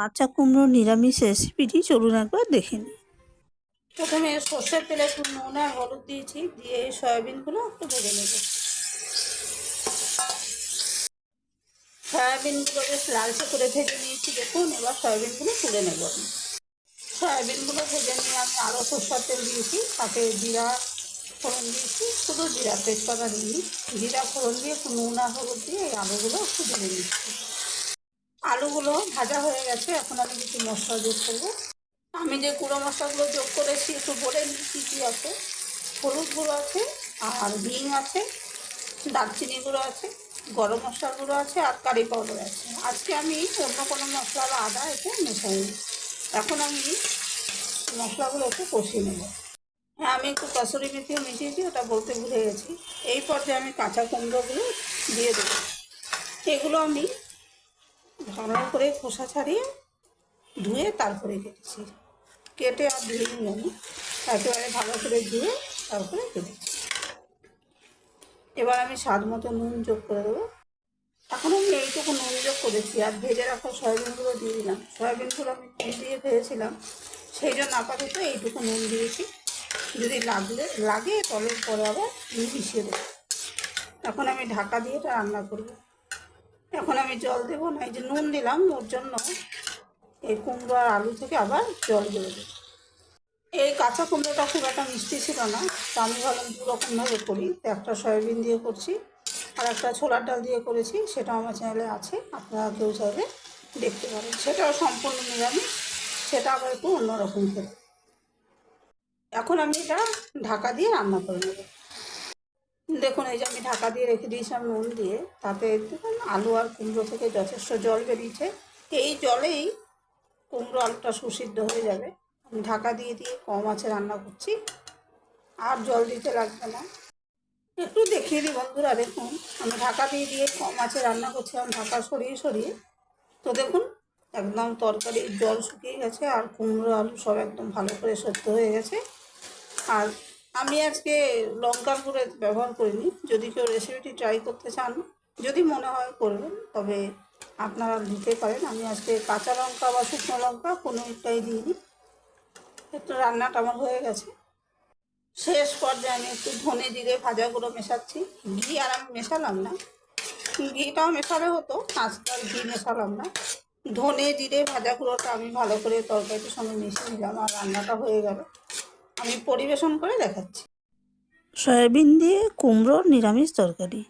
কাঁচা কুমড়োর নিরামিষ রেসিপিটি চলুন একবার দেখে নিই। প্রথমে সর্ষের তেলে একটু নুন আর হলুদ দিয়েছি, দিয়ে সয়াবিনগুলো একটু ভেজে নেব। সয়াবিনগুলো বেশ লালচে করে ভেজে নিয়েছি, দেখুন, এবার সয়াবিনগুলো তুলে নেব আমি। সয়াবিনগুলো ভেজে নিয়ে আমি আরও সর্ষার তেল দিয়েছি, তাতে জিরা ফোড়ন দিয়েছি, শুধু জিরা, তেজপাতা দিইনি। জিরা ফোড়ন দিয়ে একটু নুন আর হলুদ দিয়ে এই আলুগুলো একটু ভেজে নিচ্ছি। আলুগুলো ভাজা হয়ে গেছে, এখন আমি কিছু মশলা যোগ করব। আমি যে গুঁড়ো মশলাগুলো যোগ করেছি, একটু বলে নিই, কী কী আছে? হলুদ গুঁড়ো আছে, আর হিং আছে দারচিনি গুঁড়ো আছে, গরম মশলা গুঁড়ো আছে, আর কারি পাউডার আছে। আজকে আমি অন্য কোনো মশলা বা আদা এতে মেশাইনি। এখন আমি মশলাগুলো একটু কষিয়ে নেব। হ্যাঁ আমি একটু কসুরি মেথিও মিশিয়েছি ওটা বলতে ভুলে গেছি। এই পর্যায়ে আমি কাঁচা কুমড়োগুলো দিয়ে দেবো। এগুলো আমি ভালো করে খোসা ছাড়িয়ে ধুয়ে তারপরে কেটেছি। কেটে আর ধুয়ে আমি। একেবারে ভালো করে ধুয়ে তারপরে কেটেছি। এবার আমি স্বাদ মতো নুন যোগ করে দেবো। এখন আমি এইটুকু নুন যোগ করেছি আর ভেজে রাখা সয়াবিনগুলো দিয়ে দিলাম। সয়াবিনগুলো আমি নুন দিয়ে ভেজেছিলাম। সেই জন্য আপাতত এইটুকু নুন দিয়েছি। যদি লাগলে, লাগে তলের পরে আবার মিশিয়ে দেবো। এখন আমি ঢাকা দিয়ে এটা রান্না করব। এখন আমি জল দেবো না, এই যে নুন দিলাম ওর জন্য। এই কুমড়ো আর আলু থেকে আবার জল দেবো দেবো। এই কাঁচা কুমড়োটা খুব একটা মিষ্টি ছিল না, তো আমি ভাবলাম দু রকমভাবে করি। একটা সয়াবিন দিয়ে করছি, আর একটা ছোলার ডাল দিয়ে করেছি সেটা আমার চ্যানেলে আছে, আপনারা কেউ চাইলে দেখতে পারেন। সেটাও সম্পূর্ণ নিরামিষ, সেটা আবার একটু অন্যরকম খেতে। এখন আমি এটা ঢাকা দিয়ে রান্না করে নেব। দেখুন, এই যে আমি ঢাকা দিয়ে রেখে দিয়েছিলাম নুন দিয়ে, তাতে দেখুন আলু আর কুমড়ো থেকে যথেষ্ট জল বেরিয়েছে। এই জলেই কুমড়ো আলুটা সুসিদ্ধ হয়ে যাবে। আমি ঢাকা দিয়ে দিয়ে কম আছে রান্না করছি, আর জল দিতে লাগবে না। একটু দেখিয়ে দিই বন্ধুরা, দেখুন, আমি ঢাকা দিয়ে দিয়ে কম আছে রান্না করছি আমি ঢাকা সরিয়ে সরিয়ে, তো দেখুন, একদম তরকারি জল শুকিয়ে গেছে, আর কুমড়ো আলু সব একদম ভালো করে সেদ্ধ হয়ে গেছে। আর আমি আজকে লঙ্কার গুঁড়ো ব্যবহার করিনি। যদি কেউ রেসিপিটি ট্রাই করতে চান, যদি মনে হয় করবেন, তবে আপনারা দিতে পারেন। আমি আজকে কাঁচা লঙ্কা বা শুকনো লঙ্কা কোনো একটাই দিইনি। একটু রান্নাটা আমার হয়ে গেছে। শেষ পর্যায়ে আমি একটু ধনে জিরে ভাজা গুঁড়ো মেশাচ্ছি। ঘি আর আমি মেশালাম না। ঘিটাও মেশালে হতো আজকাল ঘি মেশালাম না। ধনে জিরে ভাজা গুঁড়োটা আমি ভালো করে তরকারিটির সঙ্গে মিশিয়ে নিলাম, আর রান্নাটা হয়ে গেল। আমি পরিবেশন করে দেখাচ্ছি। সয়াবিন দিয়ে কুমড়োর নিরামিষ তরকারি।